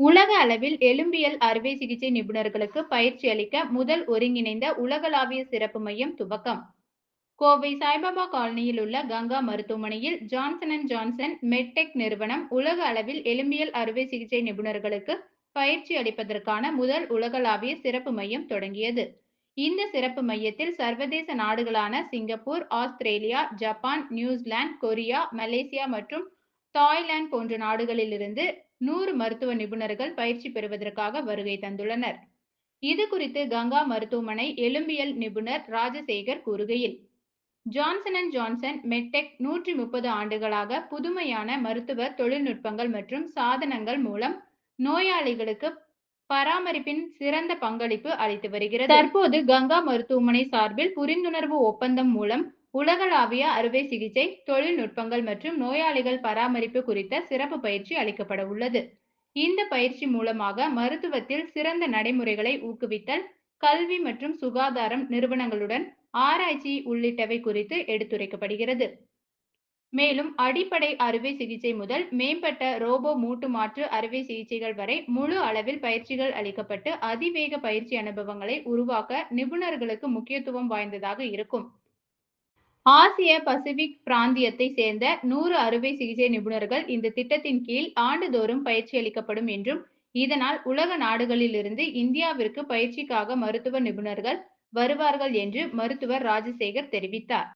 உலக அளவில் எலும்பியல் அறுவை சிகிச்சை நிபுணர்களுக்கு பயிற்சி அளிக்க முதல் ஒருங்கிணைந்த உலகளாவிய சிறப்பு மையம் துவக்கம். கோவை சாய்பாபா காலனியில் உள்ள கங்கா மருத்துவமனையில் ஜான்சன் அண்ட் ஜான்சன் மெட்டெக் நிறுவனம் உலக அளவில் எலும்பியல் அறுவை சிகிச்சை நிபுணர்களுக்கு பயிற்சி அளிப்பதற்கான முதல் உலகளாவிய சிறப்பு மையம் தொடங்கியது. இந்த சிறப்பு மையத்தில் சர்வதேச நாடுகளான Singapore Australia Japan New Zealand Korea Malaysia மற்றும் தாய்லாந்து போன்ற நாடுகளிலிருந்து நூறு மருத்துவ நிபுணர்கள் பயிற்சி பெறுவதற்காக வருகை தந்துள்ளனர். இது குறித்து கங்கா மருத்துவமனை எலும்பியல் நிபுணர் ராஜசேகர் கூறுகையில் ஜான்சன் அண்ட் ஜான்சன் மெட்டெக் நூற்றி முப்பது ஆண்டுகளாக புதுமையான மருத்துவ தொழில்நுட்பங்கள் மற்றும் சாதனங்கள் மூலம் நோயாளிகளுக்கு பராமரிப்பின் சிறந்த பங்களிப்பு அளித்து வருகிறது. தற்போது கங்கா மருத்துவமனை சார்பில் புரிந்துணர்வு ஒப்பந்தம் மூலம் உலகளாவிய அறுவை சிகிச்சை தொழில்நுட்பங்கள் மற்றும் நோயாளிகள் பராமரிப்பு குறித்த சிறப்பு பயிற்சி அளிக்கப்பட உள்ளது. இந்த பயிற்சி மூலமாக மருத்துவத்தில் சிறந்த நடைமுறைகளை ஊக்குவித்தல் கல்வி மற்றும் சுகாதாரம் நிறுவனங்களுடன் ஆராய்ச்சி உள்ளிட்டவை குறித்து எடுத்துரைக்கப்படுகிறது. மேலும் அடிப்படை அறுவை சிகிச்சை முதல் மேம்பட்ட ரோபோ மூட்டு மாற்று அறுவை சிகிச்சைகள் வரை முழு அளவில் பயிற்சிகள் அளிக்கப்பட்டு அதிவேக பயிற்சி அனுபவங்களை உருவாக்க நிபுணர்களுக்கு முக்கியத்துவம் வாய்ந்ததாக இருக்கும். ஆசிய பசிபிக் பிராந்தியத்தை சேர்ந்த நூறு அறுவை சிகிச்சை நிபுணர்கள் இந்த திட்டத்தின் கீழ் ஆண்டுதோறும் பயிற்சி அளிக்கப்படும் என்றும் இதனால் உலக நாடுகளிலிருந்து இந்தியாவிற்கு பயிற்சிக்காக மருத்துவ நிபுணர்கள் வருவார்கள் என்று மருத்துவர் ராஜசேகர் தெரிவித்தார்.